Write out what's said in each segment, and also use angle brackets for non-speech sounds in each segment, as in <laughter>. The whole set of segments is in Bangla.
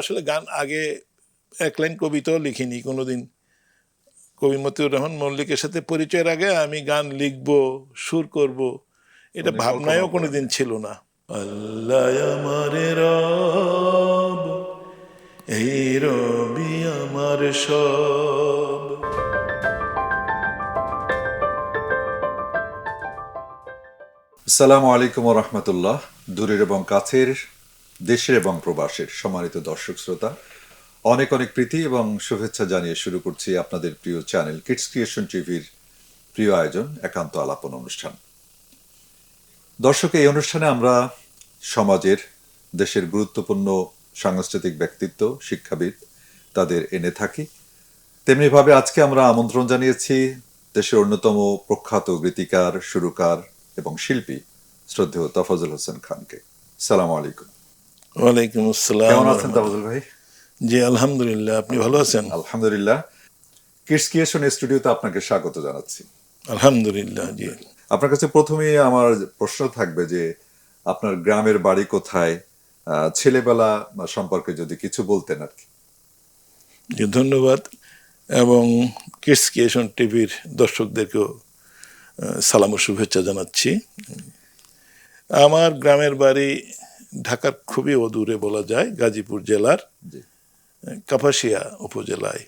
আসলে গান আগে এক লাইন কবিতাও লিখিনি কোনোদিন। কবি মতিউর রহমান মল্লিকের সাথে পরিচয়ের আগে আমি গান লিখব সুর করব এটা ভাবনায়ও কল্পনা কোনোদিন ছিল না। আল্লাহ আমারে রব এই রবি আমার সব। আসসালামু আলাইকুম রহমতুল্লাহ। দূরের এবং কাছের দেশের এবং প্রবাসের সম্মানিত দর্শক শ্রোতা, অনেক অনেক প্রীতি এবং শুভেচ্ছা জানিয়ে শুরু করছি আপনাদের প্রিয় চ্যানেল কিডস ক্রিয়েশন টিভির প্রিয় আয়োজন, একান্ত আলাপন অনুষ্ঠান। দর্শক, এই অনুষ্ঠানে আমরা সমাজের, দেশের গুরুত্বপূর্ণ সাংস্কৃতিক ব্যক্তিত্ব, শিক্ষাবিদ তাদের এনে থাকি। তেমনিভাবে আজকে আমরা আমন্ত্রণ জানিয়েছি দেশের অন্যতম প্রখ্যাত গীতিকার, সুরকার এবং শিল্পী শ্রদ্ধেয় তফাজুল হোসেন খানকে। সালাম আলাইকুম। ওয়ালাইকুম আসসালাম কেমন আছেন তফাজুল ভাই? জি আলহামদুলিল্লাহ। আপনি ভালো আছেন? আলহামদুলিল্লাহ। কিডস ক্রিয়েশন স্টুডিওতে আপনাকে স্বাগত জানাচ্ছি। আলহামদুলিল্লাহ জি। আপনার কাছে প্রথমেই আমার প্রশ্ন থাকবে যে আপনার গ্রামের বাড়ি কোথায়? ছেলেবেলা সম্পর্কে যদি কিছু বলতেন আর কি। জি ধন্যবাদ। এবং কিডস ক্রিয়েশন টিভির দর্শকদেরকেও সালাম ও শুভেচ্ছা জানাচ্ছি। আমার গ্রামের বাড়ি ঢাকার খুবই অদূরে বলা যায় গাজীপুর জেলার কাপাসিয়া উপজেলায়।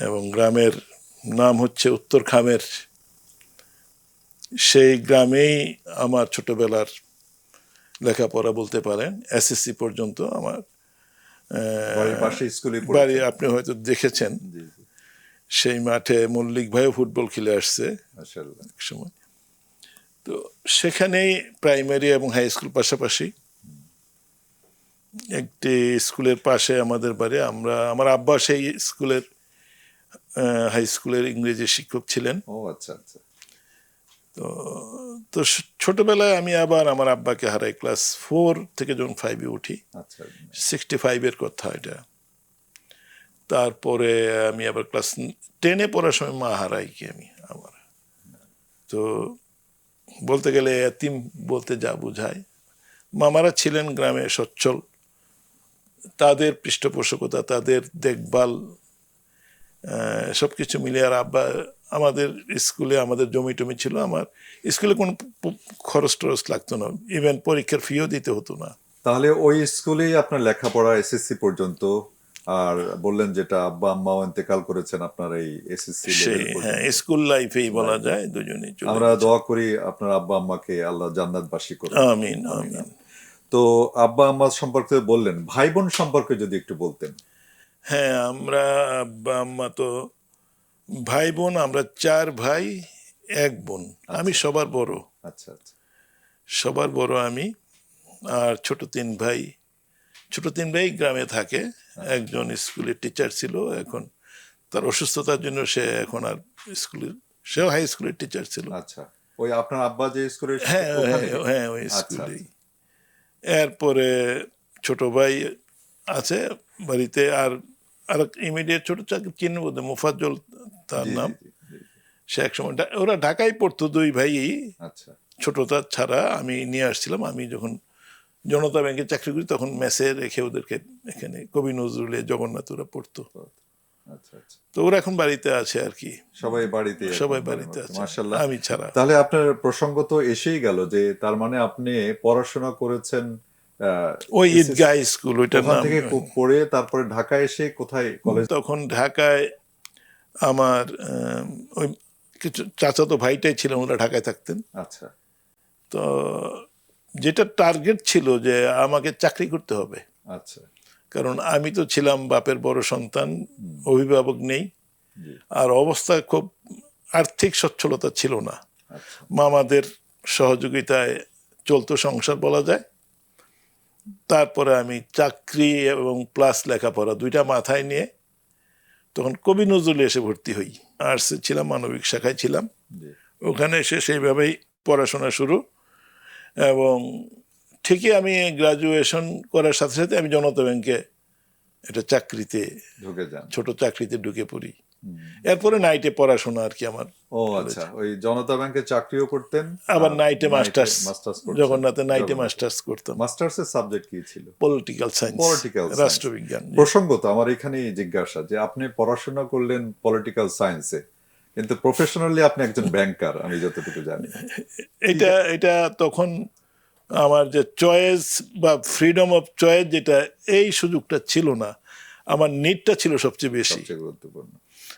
এবং গ্রামের নাম হচ্ছে উত্তর খামের সেই গ্রামেই আমার ছোটবেলার লেখাপড়া বলতে পারেন এসএসসি পর্যন্ত আমার বাড়ি আপনি হয়তো দেখেছেন। সেই মাঠে মল্লিক ভাইও ফুটবল খেলে আসছে। সময়। তো সেখানেই প্রাইমারি এবং হাই স্কুল পাশাপাশি একটি স্কুলের পাশে আমাদের বাড়ি। আমরা আমার আব্বা সেই স্কুলের হাই স্কুলের ইংরেজি শিক্ষক ছিলেন। ও আচ্ছা আচ্ছা। তো তো ছোটবেলায় আমি আবার আমার আব্বাকে হারাই। ক্লাস ফোর থেকে যখন ফাইভে উঠি আচ্ছা। সিক্সটি ফাইভের কথা এটা। তারপরে আমি আবার ক্লাস টেনে পড়ার সময় মা হারাই কি আমি আমার তো বলতে গেলে এতিম বলতে যা বোঝায়। মামারা ছিলেন গ্রামে সচ্ছল। তাদের পৃষ্ঠপোষকতা, তাদের দেখভাল সব কিছু মিলে আর আব্বা, আমাদের স্কুলে আমাদের জমি টমি ছিল, আমার স্কুলে কোনো খরচ টরচ লাগতো না। ইভেন পরীক্ষার ফিও দিতে হতো না। তাহলে ওই স্কুলেই আপনার লেখাপড়া, এসএসসি পর্যন্ত আর বললেন যেটা আব্বা আম্মাও ইন্তেকাল করেছেন আপনার এই এসএসসি স্কুল লাইফেই বলা যায় দুজনেই আমরা দোয়া করি আপনার আব্বা আম্মাকে আল্লাহ জান্নাতবাসী করুন আমিন আমিন। তো আব্বা আম্মা সম্পর্কে বললেন ভাই বোন সম্পর্কে যদি একটু বলতেন। হ্যাঁ আমরা আব্বা আম্মা তো ভাই বোন আমরা চার ভাই এক বোন। আমি সবার বড়। আচ্ছা আচ্ছা। সবার বড় আমি আর ছোট তিন ভাই। ছোট তিন ভাই গ্রামে থাকে। একজন স্কুলের টিচার ছিল এখন তার অসুস্থতার জন্য সে এখন আর স্কুলের সেও হাই স্কুলের টিচার ছিল। আচ্ছা ওই আপনার আব্বা যে স্কুলে হ্যাঁ হ্যাঁ হ্যাঁ ওই আচ্ছা, স্কুলেই। এরপরে ছোট ভাই আছে বাড়িতে আর আর ইমিডিয়েট ছোট চাকরি চিনব মোফাজ্জল তার নাম। সে এক সময় ওরা ঢাকায় পড়তো দুই ভাই আচ্ছা। ছোটটা ছাড়া আমি নিয়ে আসছিলাম আমি যখন জনতা ব্যাংকে চাকরি করি তখন মেসে রেখে ওদেরকে এখানে কবি নজরুলে জগন্নাথ ওরা পড়তো। আচ্ছা আচ্ছা। তো ওরা এখন বাড়িতে আছে আর কি। সবাই বাড়িতে সবাই বাড়িতে আছে। মাশাআল্লাহ। আমি ছাড়া। তাহলে আপনার প্রসঙ্গ তো এসেই গেল যে তার মানে আপনি পড়াশোনা করেছেন ওই ঈদগাহ স্কুল ওইটার ওখান নাম থেকে পড়ে তারপরে ঢাকায় এসে কোথায় কলেজ তখন ঢাকায় আমার ওই কিছু চাচাতো ভাইটাই ছিলেন ওরা ঢাকায় থাকতেন। আচ্ছা। তো যেটা টার্গেট ছিল যে আমাকে চাকরি করতে হবে। আচ্ছা। কারণ আমি তো ছিলাম বাপের বড় সন্তান অভিভাবক নেই। আর অবস্থা খুব আর্থিক সচ্ছলতা ছিল না। আচ্ছা। মামাদের সহযোগিতায় চলতো সংসার বলা যায়। তারপরে আমি চাকরি এবং প্লাস লেখাপড়া দুইটা মাথায় নিয়ে তখন কবি নজরুলে এসে ভর্তি হই। আর্টসে ছিলাম মানবিক শাখায় ছিলাম। ওখানে এসে সেইভাবেই পড়াশোনা শুরু। এবং ঠিকই আমি গ্রাজুয়েশন করার সাথে সাথে আমি জনতা ব্যাংকে একটা চাকরিতে ঢুকে যান। ছোট চাকরিতে ঢুকে পড়ি। এরপরে নাইটে পড়াশোনা আর কি আমার ও আচ্ছা ওই জনতা ব্যাংকে চাকরিও করতেন আবার নাইটে মাস্টার্স মাস্টার্স জগন্নাথে। নাইটে মাস্টার্স করতাম মাস্টার্সের সাবজেক্ট কি ছিল? Political science science. রাষ্ট্রবিজ্ঞান। প্রসঙ্গত আমার এখানে জিজ্ঞাসা যে আপনি পড়াশোনা করলেন পলিটিক্যাল সায়েন্সে কিন্তু প্রফেশনালি আপনি একজন ব্যাংকার আমি যতটুকু জানি। এটা এটা তখন আমার যে চয়েস বা ফ্রিডম অফ চয়েস যেটা এই সুযোগটা ছিল না। আমার নিডটা ছিল সবচেয়ে বেশি। গুরুত্বপূর্ণ।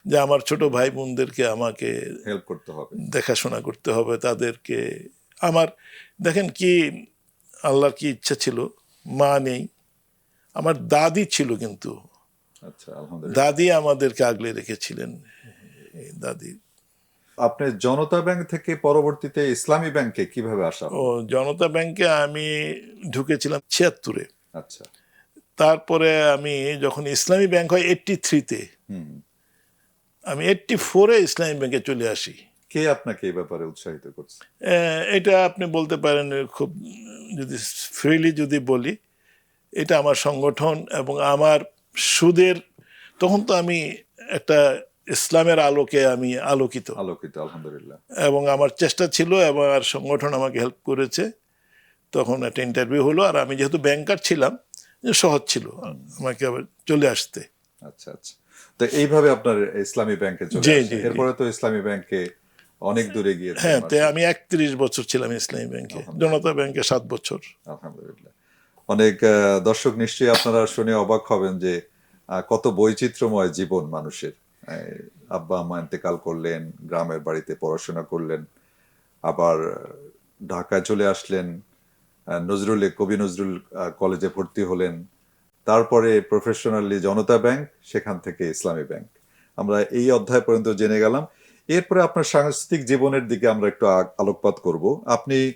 যে আমার ছোট ভাই বোনদেরকে আমাকে হেল্প করতে হবে। দেখাশোনা করতে হবে তাদেরকে আমার দেখেন কি আল্লাহর কি ইচ্ছা ছিল? মা নেই। আমার দাদি ছিল কিন্তু। আচ্ছা দাদি আমাদেরকে আগলে রেখেছিলেন। দাদি। আপনি জনতা ব্যাংক থেকে পরবর্তীতে ইসলামী ব্যাংকে কীভাবে আসা? ও জনতা ব্যাংকে আমি ঢুকেছিলাম ছিয়াত্তরে। আচ্ছা। তারপরে আমি যখন ইসলামী ব্যাংক হয় এইটটি থ্রিতে আমি এইটটি ফোরে ইসলামী ব্যাংকে চলে আসি। কে আপনাকে এই ব্যাপারে উৎসাহিত করছে? এটা আপনি বলতে পারেন খুব যদি ফ্রিলি যদি বলি এটা আমার সংগঠন এবং আমার সুদের তখন তো আমি একটা ইসলামের আলোকে আমি আলোকিত। আলোকিত আলহামদুলিল্লাহ। এবং আমার চেষ্টা ছিল এবং আর সংগঠন আমাকে হেল্প করেছে। তখন একটা ইন্টারভিউ হলো আর আমি যেহেতু ব্যাংকার ছিলাম সহজ ছিল আমাকে আবার চলে আসতে। আচ্ছা আচ্ছা। তো এইভাবে আপনার ইসলামী ব্যাংকে চলে। এরপরে তো ইসলামী ব্যাংকে অনেক দূরে গিয়ে হ্যাঁ তো আমি একত্রিশ বছর ছিলাম ইসলামী ব্যাংকে। জনতা ব্যাংকে সাত বছর। আলহামদুলিল্লাহ। অনেক দর্শক নিশ্চয়ই আপনারা শুনে অবাক হবেন যে কত বৈচিত্র্যময় জীবন মানুষের। আব্বা, আম্মা ইন্তেকাল করলেন, গ্রামের বাড়িতে পড়াশোনা করলেন, আবার ঢাকায় চলে আসলেন নজরুলে, কবি নজরুল কলেজে ভর্তি হলেন। তারপরে প্রফেশনালি জনতা ব্যাংক, সেখান থেকে ইসলামী ব্যাংক। আমরা এই অধ্যায় পর্যন্ত জেনে গেলাম। এরপরে আপনার সাংস্কৃতিক জীবনের দিকে আমরা একটু আলোকপাত করব। আপনি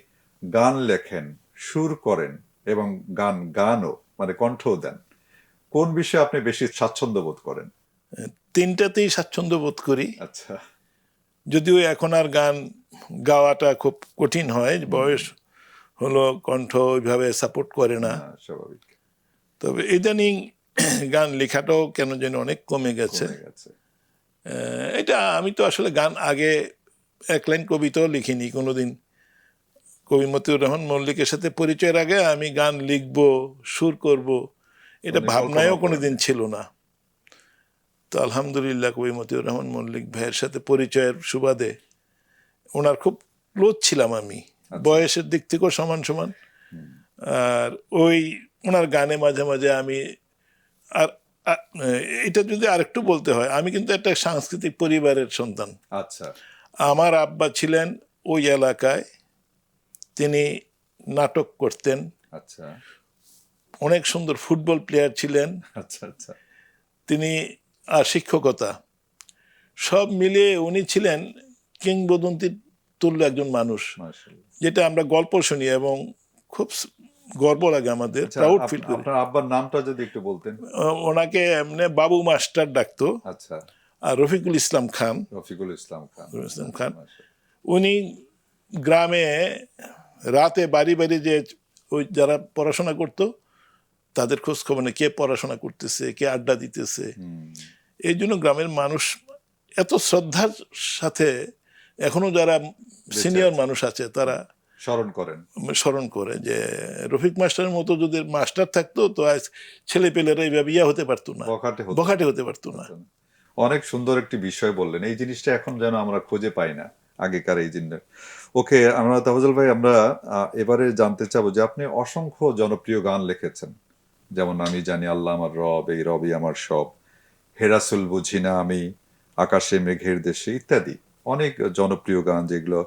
গান লেখেন, সুর করেন এবং গান, গানও মানে কণ্ঠও দেন। কোন বিষয়ে আপনি বেশি স্বাচ্ছন্দ্য বোধ করেন? তিনটাতেই স্বাচ্ছন্দ্য বোধ করি। আচ্ছা। যদিও এখন আর গান গাওয়াটা খুব কঠিন হয় বয়স হলো কণ্ঠ ওইভাবে সাপোর্ট করে না। হ্যাঁ, স্বাভাবিক। তবে ইদানিং গান লেখাটাও কেন যেন অনেক কমে গেছে। এটা আমি তো আসলে গান আগে এক লাইন কবিতাও লিখিনি কোনোদিন কবি মতিউর রহমান মল্লিকের সাথে পরিচয়ের আগে আমি গান লিখব সুর করব এটা ভাবনায়ও কোনোদিন ছিল না। তো আলহামদুলিল্লাহ কবি মতিউর রহমান মল্লিক ভাইয়ের সাথে পরিচয়ের সুবাদে ওনার খুব ক্লোজ ছিলাম আমি। বয়সের দিক থেকেও সমান সমান। আর ওই ওনার গানে মাঝে মাঝে আমি আর আর, এটা যদি আরেকটু বলতে হয় আমি কিন্তু একটা সাংস্কৃতিক পরিবারের সন্তান। আচ্ছা। আমার আব্বা ছিলেন ওই এলাকায় তিনি নাটক করতেন। আচ্ছা। অনেক সুন্দর ফুটবল প্লেয়ার ছিলেন। আচ্ছা আচ্ছা। তিনি আর শিক্ষকতা। সব মিলিয়ে উনি ছিলেন কিংবদন্তির তুল্য একজন মানুষ। যেটা আমরা গল্প শুনি এবং খুব গর্ব লাগে আমাদের আচ্ছা, প্রাউড ফিল করি। আপনার আব্বার নামটা যদি একটু বলতেন। ওনাকে এমনি বাবু মাস্টার ডাকতো। আচ্ছা। আর রফিকুল ইসলাম খান। রফিকুল ইসলাম খান। রফিকুল ইসলাম খান। উনি গ্রামে রাতে বাড়ি বাড়ি যে ওই যারা পড়াশোনা করত তাদের খোঁজ খবর নেই কে পড়াশোনা করতেছে কে আড্ডা দিতেছে। এই জন্য গ্রামের মানুষ এত শ্রদ্ধার সাথে এখনও যারা সিনিয়র মানুষ আছে তারা স্মরণ করেন। স্মরণ করে যে রফিক মাস্টারের মতো যদি মাস্টার থাকতো তো আজ ছেলে পেলেরা এইভাবে ইয়া হতে পারতো না। বখাটে হতো পারতো না। অনেক সুন্দর একটি বিষয় বললেন। এই জিনিসটা এখন যেন আমরা খুঁজে পাই না আগেকার এই জিনিস ওকে আমরা তাফাজল ভাই আমরা এবারে জানতে চাবো যে আপনি অসংখ্য জনপ্রিয় গান লিখেছেন। যেমন আমি জানি আল্লাহ আমার রব এই রবই আমার সব। হেরাসুল বুঝি না আমি আকাশে মেঘের দেশে ইত্যাদি। অনেক জনপ্রিয় গান যেগুলো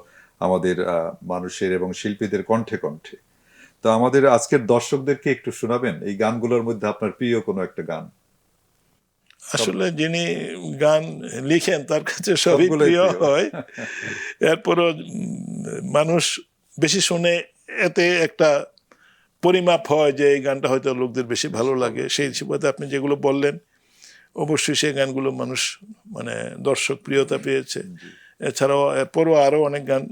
আমাদের মানুষের এবং শিল্পীদের কণ্ঠে কণ্ঠে। তো আমাদের আজকের দর্শকদেরকে একটু শোনাবেন এই গানগুলোর মধ্যে আপনার প্রিয় কোনো একটা গান? আসলে যিনি গান লিখেন তার কাছে সবই প্রিয়। হয়। এরপরও মানুষ বেশি শুনে এতে একটা পরিমাপ হয় যে এই গানটা হয়তো লোকদের বেশি ভালো লাগে। সেই হিসেবে আপনি যেগুলো বললেন অবশ্যই সেই গানগুলো মানুষ মানে দর্শক প্রিয়তা পেয়েছে। এছাড়াও এরপরও আরও অনেক গান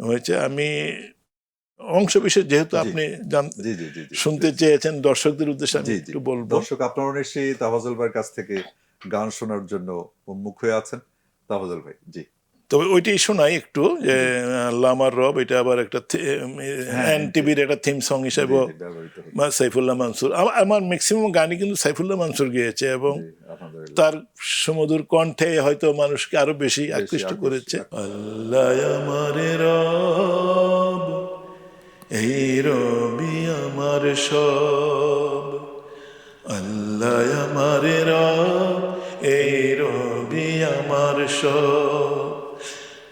হয়েছে। আমি অংশ বিশেষ যেহেতু আপনি শুনতে চেয়েছেন দর্শকদের উদ্দেশ্যে আমি একটু বলব। দর্শক আপনারা নিশ্চয়ই তাফাজল ভাইয়ের কাছ থেকে গান শোনার জন্য উন্মুখ হয়ে আছেন। তাফাজল ভাই জি। তবে ওইটাই শোনাই একটু যে আল্লাহ আমার রব এটা আবার একটা এন টিভির একটা থিম সং হিসাবে। সাইফুল্লাহ মানসুর। আমার ম্যাক্সিমাম গানই কিন্তু সাইফুল্লাহ মানসুর গিয়েছে এবং তার সুমধুর কণ্ঠে হয়তো মানুষকে আরও বেশি আকৃষ্ট আকৃষ্ট- করেছে। আল্লাহ আমারে রব এই রবি আমার সব। আল্লাহ আমারে রব এই রবি আমার সব।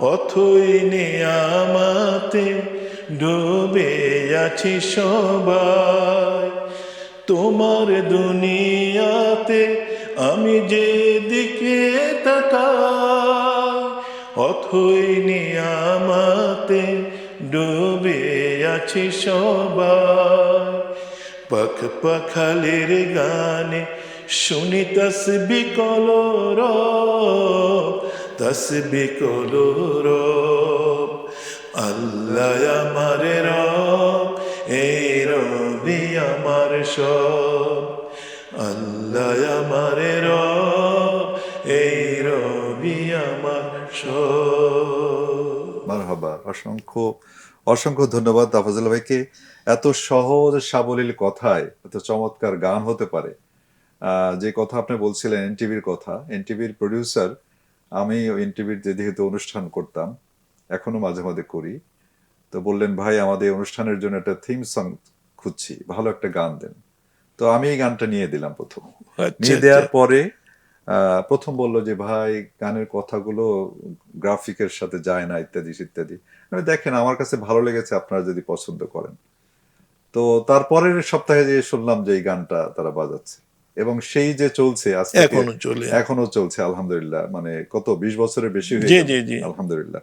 অথই নিয়ামাতে ডুবে আছি সবাই। তোমার দুনিয়াতে আমি যে দিকে তাকাই, অথই নিয়ামাতে ডুবে আছি সবাই। পাখ পাখালের গানে শুনি তসবি তসবি কলর আল্লাহ আমার রব, এই রবি আমার সব। আল্লাহ আমার রব, এই রবি আমার সব। মারহাবা, অসংখ্য অসংখ্য ধন্যবাদ তাফাজুল ভাইকে। এত সহজ সাবলীল কথায়, এত চমৎকার গান হতে পারে। যে কথা আপনি বলছিলেন, এনটিভির কথা, এনটিভির প্রডিউসার আমি এনটিভির যেহেতু অনুষ্ঠান করতাম এখনও মাঝে মাঝে করি। তো বললেন ভাই আমাদের অনুষ্ঠানের জন্য একটা থিম সং খুঁজছি ভালো একটা গান দেন। তো আমি এই গানটা নিয়ে দিলাম প্রথম। আচ্ছা, নিয়ে দেওয়ার পরে আহ, প্রথম বলল যে ভাই গানের কথাগুলো গ্রাফিকের সাথে যায় না ইত্যাদি ইত্যাদি। আমি দেখেন আমার কাছে ভালো লেগেছে আপনারা যদি পছন্দ করেন। তো তারপরের সপ্তাহে যে শুনলাম যে এই গানটা তারা বাজাচ্ছে। এবং সেই যে চলছে এখনও চলে এখনও চলছে আলহামদুলিল্লাহ। মানে কত বিশ বছরের বেশি হয়ে জি জি জি। আলহামদুলিল্লাহ।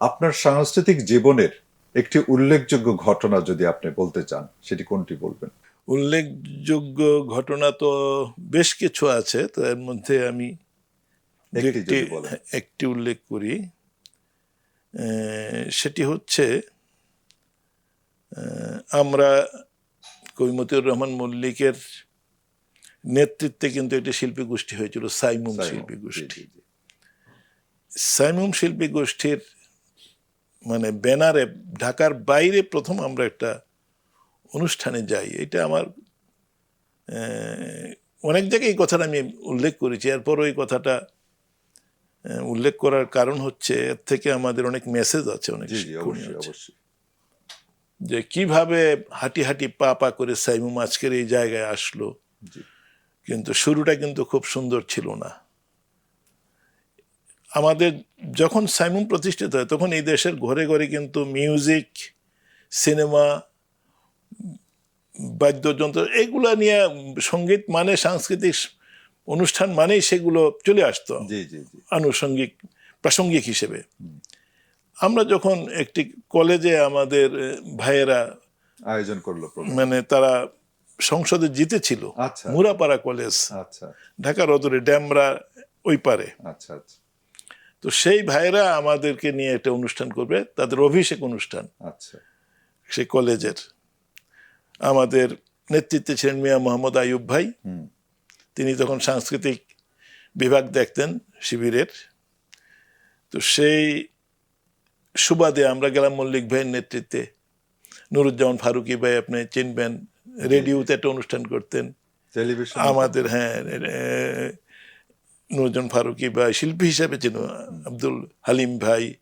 আপনার সাংস্কৃতিক জীবনের একটি উল্লেখযোগ্য ঘটনা যদি আপনি বলতে চান সেটি কোনটি বলবেন? উল্লেখযোগ্য ঘটনা তো বেশ কিছু আছে তো এর মধ্যে আমি একটি উল্লেখ করি। সেটি হচ্ছে আমরা কৈমতিউর রহমান মল্লিকের নেতৃত্বে কিন্তু একটি শিল্পী গোষ্ঠী হয়েছিল সাইমুম শিল্পী গোষ্ঠী। সাইমুম শিল্পী গোষ্ঠীর মানে ব্যানারে ঢাকার বাইরে প্রথম আমরা একটা অনুষ্ঠানে যাই। এটা আমার অনেক জায়গায় এই কথাটা আমি উল্লেখ করেছি। এরপর ওই কথাটা উল্লেখ করার কারণ হচ্ছে এর থেকে আমাদের অনেক মেসেজ আছে অনেক যে কীভাবে হাঁটি হাঁটি পা পা করে সাইমুম আজকের এই জায়গায় আসলো। কিন্তু শুরুটা কিন্তু খুব সুন্দর ছিল না। আমাদের যখন সাইমুম প্রতিষ্ঠিত হয় তখন এই দেশের ঘরে ঘরে কিন্তু মিউজিক সিনেমা বাদ্যযন্ত্র এগুলা নিয়ে সংগীত মানে সাংস্কৃতিক অনুষ্ঠান মানেই সেগুলো চলে আসতো জি জি জি। আনুষঙ্গিক প্রাসঙ্গিক হিসেবে। আমরা যখন একটি কলেজে আমাদের ভাইয়েরা আয়োজন করল মানে তারা সংসদে জিতেছিল। আচ্ছা। মুরাপাড়া কলেজ আচ্ছা। ঢাকার অদূরে ড্যামরা ওই পারে। আচ্ছা আচ্ছা। তো সেই ভাইয়েরা আমাদেরকে নিয়ে একটা অনুষ্ঠান করবে তাদের অভিষেক অনুষ্ঠান। আচ্ছা। সেই কলেজের। আমাদের নেতৃত্বে ছিলেন মিয়া মোহাম্মদ আয়ুব ভাই। তিনি তখন সাংস্কৃতিক বিভাগ দেখতেন শিবিরের। তো সেই সুবাদে আমরা গেলাম মল্লিক ভাইয়ের নেতৃত্বে। নুরুজ্জামান ফারুকি ভাই আপনি চিনবেন রেডিওতে একটা অনুষ্ঠান করতেন। টেলিভিশন। আমাদের হ্যাঁ এ, নুরজন ফারুকি ভাই শিল্পী হিসাবে ছিল আব্দুল হালিম ভাই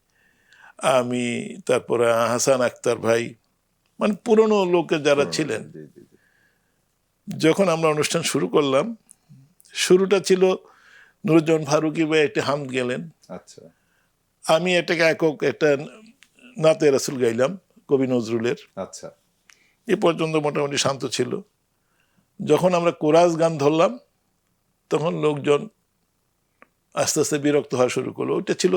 আমি তারপরে হাসান আক্তার ভাই মানে পুরনো লোকে যারা ছিলেন। যখন আমরা অনুষ্ঠান শুরু করলাম শুরুটা ছিল নুরুজ্জামান ফারুকি ভাই একটা হাম গেলেন। আচ্ছা। আমি এটাকে একক একটা নাতে রাসুল গাইলাম কবি নজরুলের। আচ্ছা। এ পর্যন্ত মোটামুটি শান্ত ছিল। যখন আমরা কোরাস গান ধরলাম তখন লোকজন আস্তে আস্তে বিরক্ত হওয়া শুরু করল। ওইটা ছিল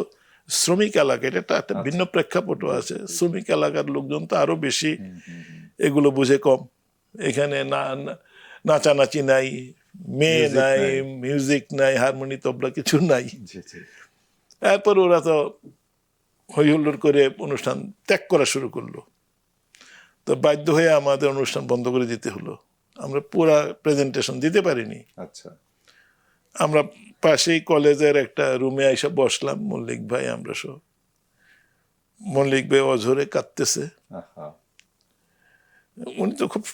শ্রমিক এলাকা এটা একটা একটা ভিন্ন প্রেক্ষাপটও আছে। শ্রমিক এলাকার লোকজন তো আরও বেশি এগুলো বুঝে কম। এখানে না নাচানাচি নাই মেয়ে নাই। মিউজিক নাই হারমোনি তবলা কিছু নাই। এরপর ওরা তো হই হুল্লোড় করে অনুষ্ঠান ত্যাগ করা শুরু করল। তো বাধ্য হয়ে আমাদের অনুষ্ঠান বন্ধ করে দিতে হলো। আমরা পুরা প্রেজেন্টেশন দিতে পারিনি। আচ্ছা। আমরা পাশেই কলেজের একটা রুমে এসে বসলাম মল্লিক ভাই আমরা সব। মল্লিক ভাই অঝরে কাঁদতেছে। উনি তো খুব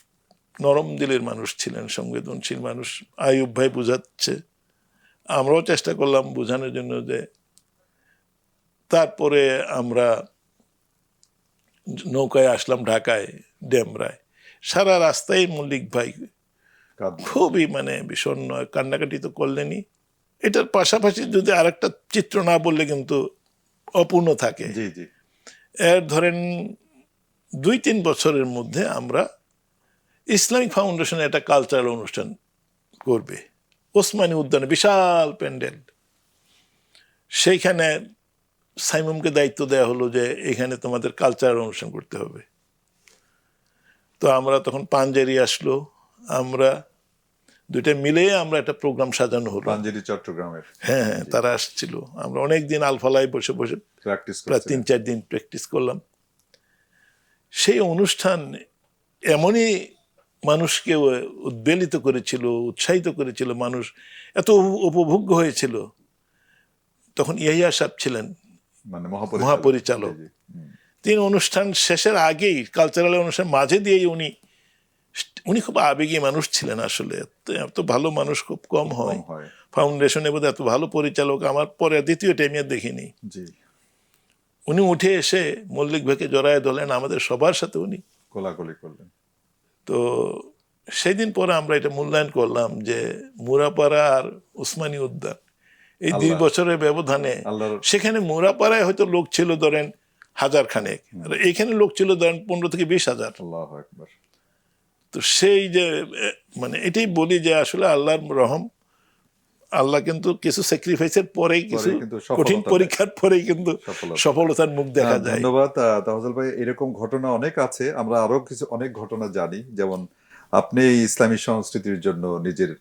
নরম দিলের মানুষ ছিলেন সংবেদনশীল মানুষ আয়ুব ভাই বুঝাচ্ছে। আমরাও চেষ্টা করলাম বোঝানোর জন্য যে তারপরে আমরা নৌকায় আসলাম ঢাকায় ডেমরায়। সারা রাস্তায় মল্লিক ভাই। খুবই মানে বিষণ্ণ কান্নাকাটি তো করলেনই। এটার পাশাপাশি যদি আরেকটা চিত্র না বললে কিন্তু অপূর্ণ থাকে। এর ধরেন দুই তিন বছরের মধ্যে আমরা ইসলামিক ফাউন্ডেশন একটা কালচারাল অনুষ্ঠান করবে। ওসমানী উদ্যানে বিশাল প্যান্ডেল। সেইখানে সাইমুমকে দায়িত্ব দেওয়া হলো যে এখানে তোমাদের কালচারাল অনুষ্ঠান করতে হবে। তো আমরা তখন পাঞ্জেরি আসলো আমরা দুইটা মিলে আমরা একটা প্রোগ্রাম সাজানো হলো। পাঞ্জেরি চট্টগ্রামের। হ্যাঁ হ্যাঁ তারা আসছিল। আমরা অনেক দিন আলফালায় বসে বসে প্র্যাকটিস প্রায় তিন চার দিন প্র্যাকটিস করলাম। সেই অনুষ্ঠান এমনই মানুষকে উদ্বেলিত করেছিল উৎসাহিত করেছিল। মানুষ এত উপভোগ্য হয়েছিল। তখন ইয়াহিয়া সাহেব ছিলেন মহাপরিচালক। মহাপরিচালক। তিনি অনুষ্ঠান শেষের আগেই কালচারাল অনুষ্ঠান মাঝে দিয়েই উনি উনি খুব আবেগী মানুষ ছিলেন আসলে। এত- ভালো মানুষ খুব কম হয়। ফাউন্ডেশনে বোধ এত ভালো পরিচালক আমার পরে দ্বিতীয় টাইমে দেখিনি। জি। উনি উঠে এসে মল্লিক ভাইকে জড়ায় ধরলেন আমাদের সবার সাথে উনি। কোলাকুলি করলেন। তো সেদিন পরে আমরা এটা মূল্যায়ন করলাম যে মুরাপাড়া আর উসমানী উদ্যান। এই দুই বছরের ব্যবধানে সেখানে মুরাপাড়ায় হয়তো লোক ছিল ধরেন হাজার খানেক এখানে লোক ছিল ধরেন পনেরো থেকে বিশ হাজার। তো সেই যে মানে এটাই বলি যে আসলে আল্লাহর রহম আল্লাহ কিন্তু কিছু স্যাক্রিফাইসের পরেই কিছু কঠিন পরীক্ষার পরেই কিন্তু সফলতার মুখ দেখা হ্যাঁ, যায়। ধন্যবাদ। আহ, ভাই এরকম ঘটনা অনেক আছে। আমরা আরও কিছু অনেক ঘটনা জানি। যেমন আপনি ইসলামী সংস্কৃতির জন্য নিজের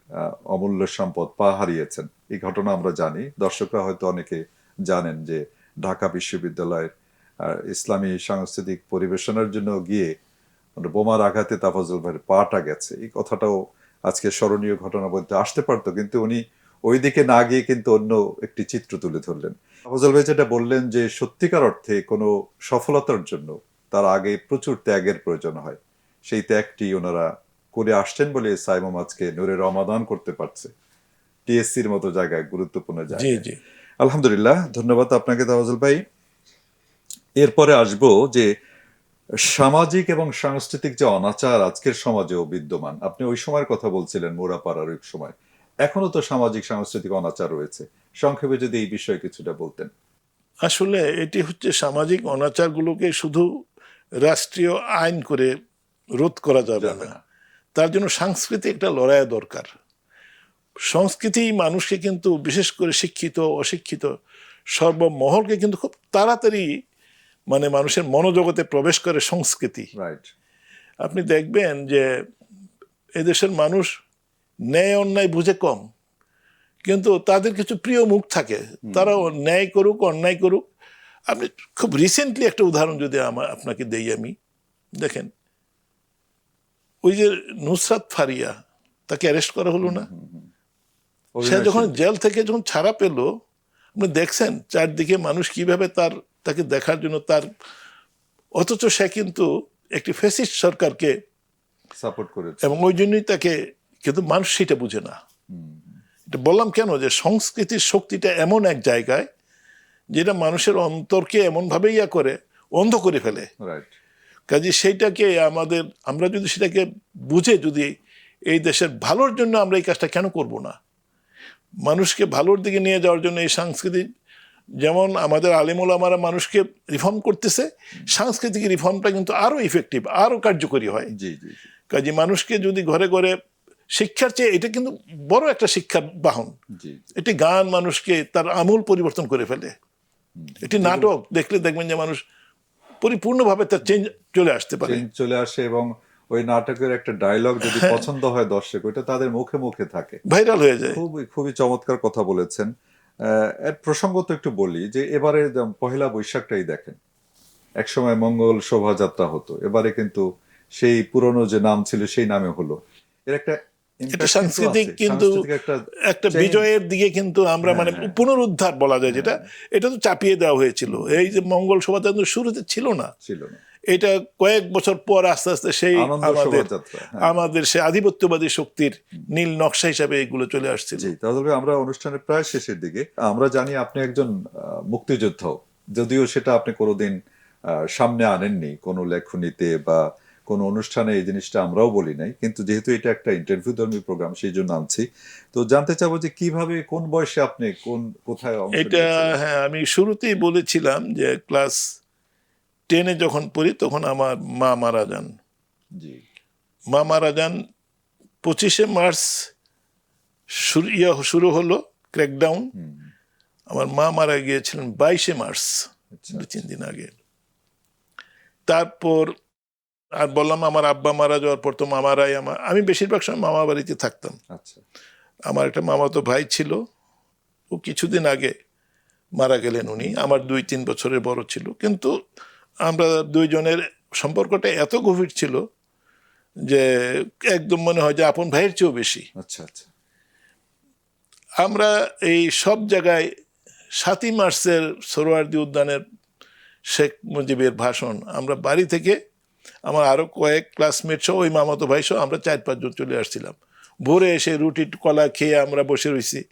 অমূল্য সম্পদ পা হারিয়েছেন। এই ঘটনা আমরা জানি। দর্শকরা হয়তো অনেকে জানেন যে ঢাকা বিশ্ববিদ্যালয়ের ইসলামী সাংস্কৃতিক পরিবেশনার জন্য গিয়ে মানে বোমার আঘাতে তাফাজুল ভাইয়ের পাটা গেছে। এই কথাটাও আজকে স্মরণীয় ঘটনা বলতে আসতে পারতো, কিন্তু উনি ওই দিকে না গিয়ে কিন্তু অন্য একটি চিত্র তুলে ধরলেন। ফজল ভাই যেটা বললেন যে সত্যিকার অর্থে কোনো সফলতার জন্য তার আগে প্রচুর ত্যাগের প্রয়োজন হয়। সেই ত্যাগটি ওনারা করে আসছেন বলে সাইমম আজকে নূরের রমাদান করতে পারছে। টিএসসির মতো জায়গায় গুরুত্বপূর্ণ জায়গায়। আলহামদুলিল্লাহ ধন্যবাদ আপনাকে তাওয়াজুল ভাই। এরপরে আসব যে সামাজিক এবং সাংস্কৃতিক যে অনাচার আজকের সমাজেও বিদ্যমান আপনি ওই সময়ের কথা বলছিলেন মোরাপাড়ার ওই সময়। এখনও তো সামাজিক সাংস্কৃতিক অনাচার রয়েছে। সংক্ষেপে যদি এই বিষয়ে কিছুটা বলতেন। আসলে এটি হচ্ছে সামাজিক অনাচারগুলোকে শুধু রাষ্ট্রীয় আইন করে রোধ করা যাবে না। তার জন্য সাংস্কৃতিক একটা লড়াই দরকার। সংস্কৃতি মানুষকে কিন্তু বিশেষ করে শিক্ষিত অশিক্ষিত সর্বমহলকে কিন্তু খুব তাড়াতাড়ি মানে মানুষের মনোজগতে প্রবেশ করে সংস্কৃতি। আপনি দেখবেন যে এদেশের মানুষ ন্যায় অন্যায় বুঝে কম কিন্তু তাদের কিছু প্রিয় মুখ থাকে। তারা ন্যায় করুক অন্যায় করুক। আপনি খুব রিসেন্টলি একটা উদাহরণ যদি আমার আপনাকে দেই আমি। দেখেন ওই যে নুসরাত ফারিয়া তাকে অ্যারেস্ট করা হলো না? সে যখন জেল থেকে যখন ছাড়া পেল আপনি দেখছেন চারদিকে মানুষ কীভাবে তার তাকে দেখার জন্য তার অথচ সে কিন্তু একটি ফেসিস্ট সরকারকে সাপোর্ট করে এবং ওই জন্যই তাকে কিন্তু মানুষ সেটা বুঝে না। এটা বললাম কেন যে সংস্কৃতির শক্তিটা এমন এক জায়গায় যেটা মানুষের অন্তরকে এমনভাবে ইয়া করে অন্ধ করে ফেলে। রাইট কাজে সেইটাকে আমাদের আমরা যদি সেটাকে বুঝে যদি এই দেশের ভালোর জন্য আমরা এই কাজটা কেন করব না? মানুষকে ভালোর দিকে নিয়ে যাওয়ার জন্য এই সাংস্কৃতিক যেমন আমাদের আলিমুল আমারা মানুষকে রিফর্ম করতেছে সাংস্কৃতিক রিফর্মটা কিন্তু আরও ইফেক্টিভ আরও কার্যকরী হয়। জি জি কাজে মানুষকে যদি ঘরে ঘরে শিক্ষার চেয়ে এটা কিন্তু বড় একটা শিক্ষার বাহন। এটি গান মানুষকে তার আমূল পরিবর্তন করে ফেলে। এটি নাটক দেখলে দেখবেন যে মানুষ পরিপূর্ণভাবে তার চেঞ্জ চলে আসতে পারে। চলে আসে এবং ওই নাটকের একটা ডায়লগ যদি হ্যাঁ। পছন্দ হয় দর্শক ওইটা তাদের মুখে মুখে থাকে। ভাইরাল হয়ে যায়। খুবই খুবই চমৎকার কথা বলেছেন। আহ, এর প্রসঙ্গত একটু বলি যে এবারে পহেলা বৈশাখটাই দেখেন। একসময় মঙ্গল শোভাযাত্রা হতো। এবারে কিন্তু সেই পুরনো যে নাম ছিল সেই নামে হলো। এর একটা এটা সাংস্কৃতিক কিন্তু একটা বিজয়ের দিকে কিন্তু আমরা হ্যাঁ, মানে হ্যাঁ। পুনরুদ্ধার বলা যায় যেটা এটা তো চাপিয়ে দেওয়া হয়েছিল। এই যে মঙ্গল শোভাযাত্রা শুরুতে ছিল না। ছিল না। এটা কয়েক বছর পর আস্তে আস্তে সেই আমাদের হ্যাঁ। আমাদের সে আধিপত্যবাদী শক্তির নীল নকশা হিসাবে এগুলো চলে আসছিল। জি তাহলে আমরা অনুষ্ঠানের প্রায় শেষের দিকে আমরা জানি আপনি একজন আহ, মুক্তিযোদ্ধাও যদিও সেটা আপনি কোনোদিন আহ, সামনে আনেননি কোনো লেখনীতে বা কোনো অনুষ্ঠানে এই জিনিসটা আমরাও বলি নাই কিন্তু যেহেতু এটা একটা ইন্টারভিউ ধর্মী প্রোগ্রাম সেই জন্য আনছি। তো জানতে চাবো যে কীভাবে কোন বয়সে আপনি কোন কোথায় এটা হ্যাঁ আমি শুরুতেই বলেছিলাম যে ক্লাস টেনে যখন পড়ি তখন আমার মা মারা যান। জি। মা মারা যান পঁচিশে মার্চ শুরু ইয়ে শুরু হলো ক্র্যাকডাউন। আমার মা মারা গিয়েছিলেন বাইশে মার্চ আচ্ছা দু তিন দিন আগে। তারপর আর বললাম আমার আব্বা মারা যাওয়ার পর তো মামারাই আমার আমি বেশিরভাগ সময় মামা বাড়িতে থাকতাম। আচ্ছা। আমার একটা মামাতো ভাই ছিল। ও কিছুদিন আগে মারা গেলেন উনি। আমার দুই তিন বছরের বড় ছিল। কিন্তু আমরা দুইজনের সম্পর্কটা এত গভীর ছিল যে একদম মনে হয় যে আপন ভাইয়ের চেয়েও বেশি। আচ্ছা আচ্ছা। আমরা এই সব জায়গায় সাতই মার্চের সরোয়ার্দি উদ্যানের শেখ মুজিবের ভাষণ আমরা বাড়ি থেকে আমার আরও কয়েক ক্লাসমেট সহ ওই মামাতো ভাই সহ আমরা চার পাঁচজন চলে আসছিলাম। ভোরে এসে রুটি কলা খেয়ে আমরা বসে রয়েছি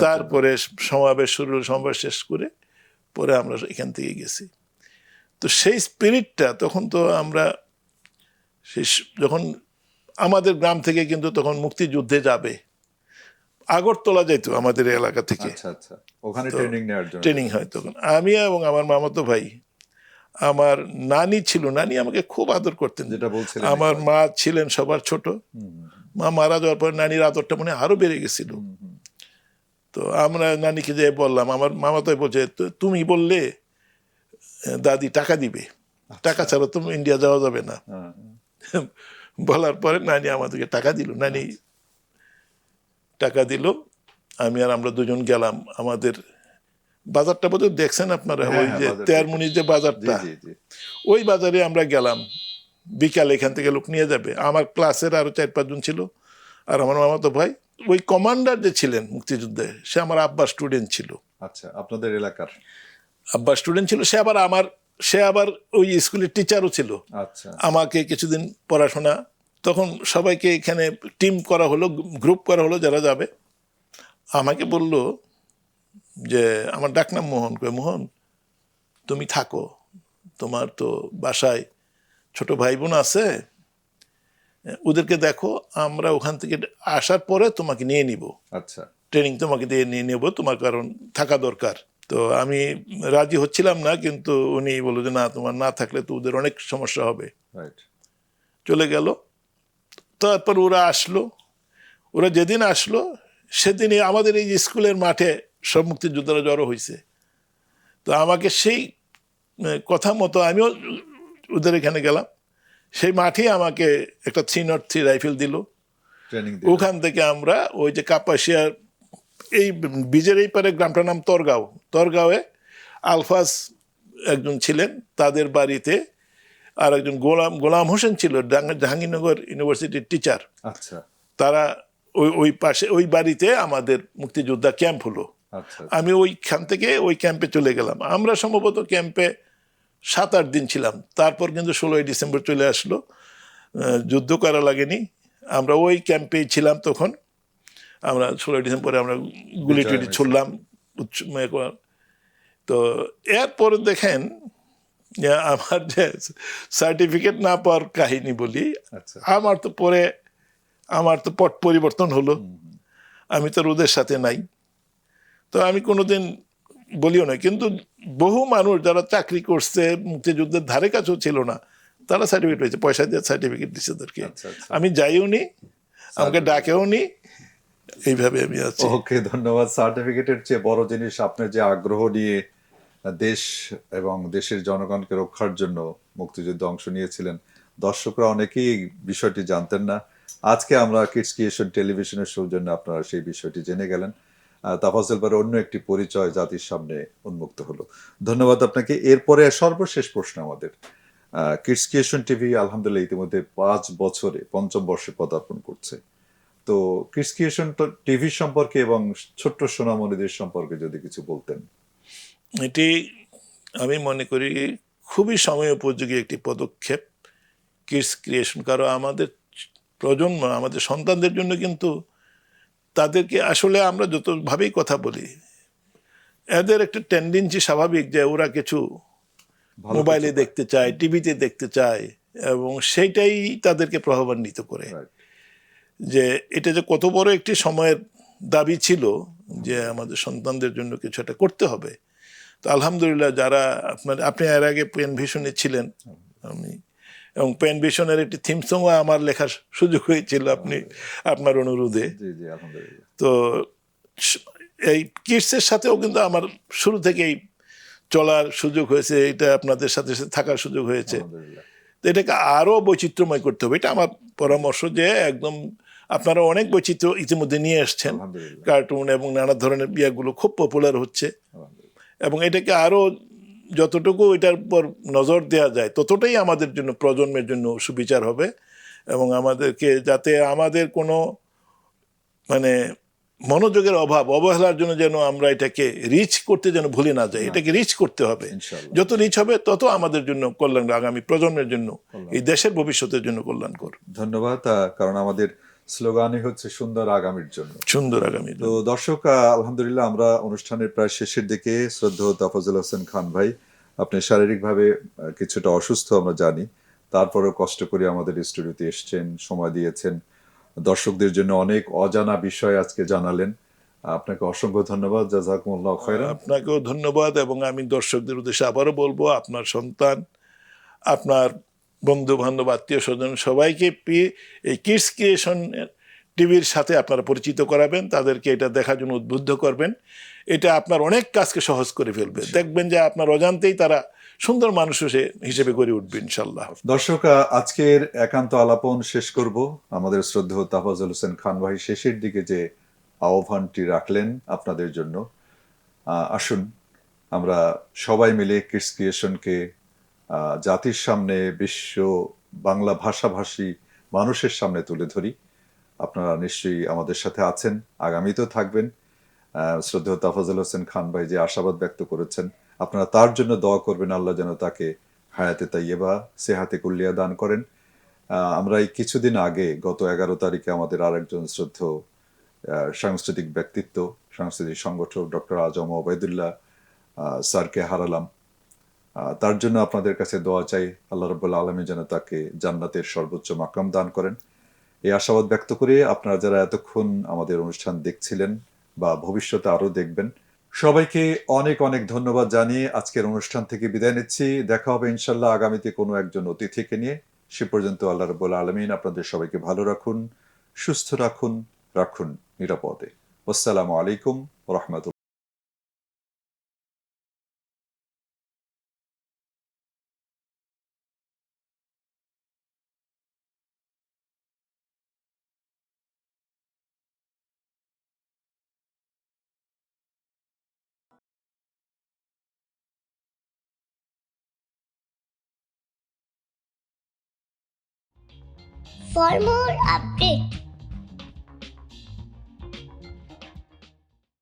তারপরে সমাবেশ শুরু সমাবেশ শেষ করে পরে আমরা এখান থেকে গেছি। তো সেই স্পিরিটটা তখন তো আমরা শেষ যখন আমাদের গ্রাম থেকে কিন্তু তখন মুক্তিযুদ্ধে যাবে। আগরতলা যাইতো আমাদের এলাকা থেকে। আচ্ছা আচ্ছা। ওখানে ট্রেনিং নেওয়ার জন্য। ট্রেনিং হয় তখন। আমি এবং আমার মামাতো ভাই আমার নানি ছিল নানি আমাকে খুব আদর করতেন। যেটা বলছিলেন আমার মা ছিলেন সবার ছোট। মা মারা যাওয়ার পর নানির আদরটা মনে হয় আরও বেড়ে গেছিল। তো আমরা নানিকে যে বললাম আমার মামা তো বলছে "তো- তুমি বললে দাদি টাকা দিবে। টাকা ছাড়া তো ইন্ডিয়া যাওয়া যাবে না। হ্যাঁ, <laughs> বলার পরে নানি আমাদেরকে টাকা দিল। নানি টাকা দিল আমি আর আমরা দুজন গেলাম আমাদের বাজারটা বোধহয় দেখছেন আপনারা হ্যাঁ, ওই হ্যাঁ, যে বাজার তেয়ারমুনির যে বাজারটা? ওই বাজারে আমরা গেলাম বিকাল এখান থেকে লোক নিয়ে যাবে। আমার ক্লাসের আরও চার পাঁচজন ছিল আর আমার মামাতো ভাই। ওই কমান্ডার যে ছিলেন মুক্তিযুদ্ধে সে আমার আব্বা স্টুডেন্ট ছিল। আচ্ছা আপনাদের এলাকার? আব্বা স্টুডেন্ট ছিল সে আবার আমার সে আবার ওই স্কুলের টিচারও ছিল। আচ্ছা। আমাকে কিছুদিন পড়াশোনা তখন সবাইকে এখানে টিম করা হলো গ্রুপ করা হলো যারা যাবে। আমাকে বলল যে আমার ডাকনাম মোহন কয়ে মোহন তুমি থাকো। তোমার তো বাসায় ছোট ভাই বোন আছে ওদেরকে দেখো আমরা ওখান থেকে আসার পরে তোমাকে নিয়ে নিব। আচ্ছা। ট্রেনিং তোমাকে দিয়ে নিয়ে নেব তোমার কারণ থাকা দরকার। তো আমি রাজি হচ্ছিলাম না কিন্তু উনি বলল যে না তোমার না থাকলে তো ওদের অনেক সমস্যা হবে। চলে গেল। তারপর ওরা আসলো। ওরা যেদিন আসলো সেদিনই আমাদের এই স্কুলের মাঠে সব মুক্তিযোদ্ধারা জড়ো হয়েছে তো আমাকে সেই কথা মতো আমিও ওদের এখানে গেলাম। সেই মাঠেই আমাকে একটা থ্রি নট থ্রি রাইফেল দিল। ওখান থেকে আমরা ওই যে কাপাসিয়ার এই বীজের এই পারে গ্রামটার নাম তরগাঁও। তরগাঁওয়ে আলফাজ একজন ছিলেন তাদের বাড়িতে আর একজন গোলাম গোলাম হোসেন ছিল জাহাঙ্গীরনগর ইউনিভার্সিটির টিচার আচ্ছা। তারা ওই ওই পাশে ওই বাড়িতে আমাদের মুক্তিযোদ্ধা ক্যাম্প হলো। আমি ওইখান থেকে ওই ক্যাম্পে চলে গেলাম। আমরা সম্ভবত ক্যাম্পে সাত আট দিন ছিলাম। তারপর কিন্তু ষোলোই ডিসেম্বর চলে আসলো। যুদ্ধ করা লাগেনি। আমরা ওই ক্যাম্পেই ছিলাম তখন। আমরা ষোলোই ডিসেম্বরে আমরা গুলি টুলি। ছুড়লাম উচ্চ- মানে তো এরপর দেখেন আমার যে সার্টিফিকেট না পাওয়ার কাহিনী বলি আচ্ছা। আমার তো পরে আমার তো পট পরিবর্তন হলো। আমি তো রোদের সাথে নাই। তো আমি কোনোদিন বলিও না কিন্তু বহু মানুষ যারা চাকরি করছে মুক্তিযুদ্ধের ধারে কাছেও ছিল না তারা সার্টিফিকেট পেয়েছে পয়সা দিয়ে সার্টিফিকেট দিচ্ছে আচ্ছা। আমি যাইও নি আমাকে ডাকেও নি এইভাবে আমি আছি। ওকে ধন্যবাদ। সার্টিফিকেটের চেয়ে বড় জিনিস আপনার যে আগ্রহ নিয়ে দেশ এবং দেশের জনগণকে রক্ষার জন্য মুক্তিযুদ্ধে অংশ নিয়েছিলেন দর্শকরা অনেকেই বিষয়টি জানতেন না। আজকে আমরা কিডস ক্রিয়েশন টেলিভিশনের সৌজন্যে আপনারা সেই বিষয়টি জেনে গেলেন। তাফাজ্জল ভাইয়ের অন্য একটি পরিচয় জাতির সামনে উন্মুক্ত হলো। ধন্যবাদ আপনাকে। এরপরে সর্বশেষ প্রশ্ন আমাদের। কিডস ক্রিয়েশন টিভি আলহামদুলিল্লাহ ইতিমধ্যে পাঁচ বছরে পঞ্চম বর্ষে পদার্পণ করছে। তো কিডস ক্রিয়েশন টিভি সম্পর্কে এবং ছোট্ট সোনামণিদের সম্পর্কে যদি কিছু বলতেন। এটি আমি মনে করি খুবই সময় উপযোগী একটি পদক্ষেপ কিডস ক্রিয়েশন কারণ আমাদের প্রজন্ম, আমাদের সন্তানদের জন্য কিন্তু তাদেরকে আসলে আমরা যতভাবেই কথা বলি এদের একটা টেন্ডেন্সি স্বাভাবিক যে ওরা কিছু মোবাইলে দেখতে চায় টিভিতে দেখতে চায় এবং সেইটাই তাদেরকে প্রভাবান্বিত করে. যে এটা যে কত বড় একটি সময়ের দাবি ছিল যে আমাদের সন্তানদের জন্য কিছু একটা করতে হবে। তো আলহামদুলিল্লাহ যারা আপনার আপনি এর আগে পেন ভিশনে ছিলেন আমি এবং পেন ভিশনের একটি থিম সঙ্গ আমার লেখার সুযোগ হয়েছিল আপনি আপনার অনুরোধে। তো এই কিডসের সাথেও কিন্তু আমার শুরু থেকেই চলার সুযোগ হয়েছে এটা আপনাদের সাথে সাথে থাকার সুযোগ হয়েছে। তো এটাকে আরও বৈচিত্র্যময় করতে হবে এটা আমার পরামর্শ যে একদম আপনারা অনেক বৈচিত্র্য ইতিমধ্যে নিয়ে এসছেন। কার্টুন এবং নানা ধরনের বিয়াগুলো খুব পপুলার হচ্ছে। এবং এটাকে আরও যতটুকু এটার উপর নজর দেওয়া যায় ততটাই আমাদের জন্য প্রজন্মের জন্য সুবিচার হবে এবং আমাদেরকে যাতে আমাদের কোনো মানে মনোযোগের অভাব অবহেলার জন্য যেন আমরা এটাকে রিচ করতে যেন ভুলে না যাই এটাকে রিচ করতে হবে। যত রিচ হবে তত আমাদের জন্য কল্যাণ আগামী প্রজন্মের জন্য এই দেশের ভবিষ্যতের জন্য কল্যাণকর। ধন্যবাদ কারণ আমাদের স্লোগানই হচ্ছে সুন্দর আগামীর জন্য। সুন্দর আগামী তো দর্শক আলহামদুলিল্লাহ আমরা অনুষ্ঠানের প্রায় শেষের দিকে শ্রদ্ধেয় তাফাজুল হোসেন খান ভাই আপনি শারীরিকভাবে কিছুটা অসুস্থ আমরা জানি তারপরেও কষ্ট করে আমাদের স্টুডিওতে এসেছেন সময় দিয়েছেন। দর্শকদের জন্য অনেক অজানা বিষয় আজকে জানালেন। আপনাকে অসংখ্য ধন্যবাদ জাজাকুমুল্লাহ আপনাকেও ধন্যবাদ এবং আমি দর্শকদের উদ্দেশ্যে আবারও বলব আপনার সন্তান আপনার বন্ধু বান্ধব আত্মীয় স্বজন সবাইকে পেয়ে এই কিডস ক্রিয়েশন টিভির সাথে আপনারা পরিচিত করাবেন তাদেরকে এটা দেখার জন্য উদ্বুদ্ধ করবেন। এটা আপনার অনেক কাজকে সহজ করে ফেলবে। দেখবেন যে আপনার অজান্তেই তারা সুন্দর মানুষ হিসেবে- গড়ে উঠবে ইনশাল্লাহ দর্শক আজকের একান্ত আলাপন শেষ করব। আমাদের শ্রদ্ধেয় তাফাজুল হোসেন খান ভাই শেষের দিকে যে আহ্বানটি রাখলেন আপনাদের জন্য আসুন আমরা সবাই মিলে কিডস ক্রিয়েশনকে জাতির সামনে বিশ্ব বাংলা ভাষাভাষী মানুষের সামনে তুলে ধরি। আপনারা নিশ্চয়ই আমাদের সাথে আছেন আগামীতেও থাকবেন। শ্রদ্ধেয় তাফাজুল হোসেন খান ভাই যে আশাবাদ ব্যক্ত করেছেন আপনারা তার জন্য দোয়া করবেন আল্লাহ যেন তাকে হায়াতে তাইয়েবা সেহাতে কুল্লিয়া দান করেন। আমরা এই কিছুদিন আগে গত এগারো তারিখে আমাদের আরেকজন শ্রদ্ধেয় আহ, সাংস্কৃতিক ব্যক্তিত্ব সাংস্কৃতিক সংগঠক ডক্টর আজম ওবায়দুল্লাহ স্যারকে হারালাম। তার জন্য আপনাদের কাছে দোয়া চাই। আল্লাহ রব্বুল্লা আলমী যেন তাকে জান্নাতের সর্বোচ্চ মাকাম দান করেন। এই আশাবাদ ব্যক্ত করে আপনারা যারা এতক্ষণ আমাদের অনুষ্ঠান দেখছিলেন বা ভবিষ্যতে আরও দেখবেন, সবাইকে অনেক অনেক ধন্যবাদ জানিয়ে আজকের অনুষ্ঠান থেকে বিদায় নিচ্ছি। দেখা হবে ইনশাল্লাহ আগামীতে কোনো একজন অতিথিকে নিয়ে। সে পর্যন্ত আল্লাহ রব্বুল আলমিন আপনাদের সবাইকে ভালো রাখুন, সুস্থ রাখুন রাখুন নিরাপদে। আসসালামু আলাইকুম রহমতুল্লাহ। For more update,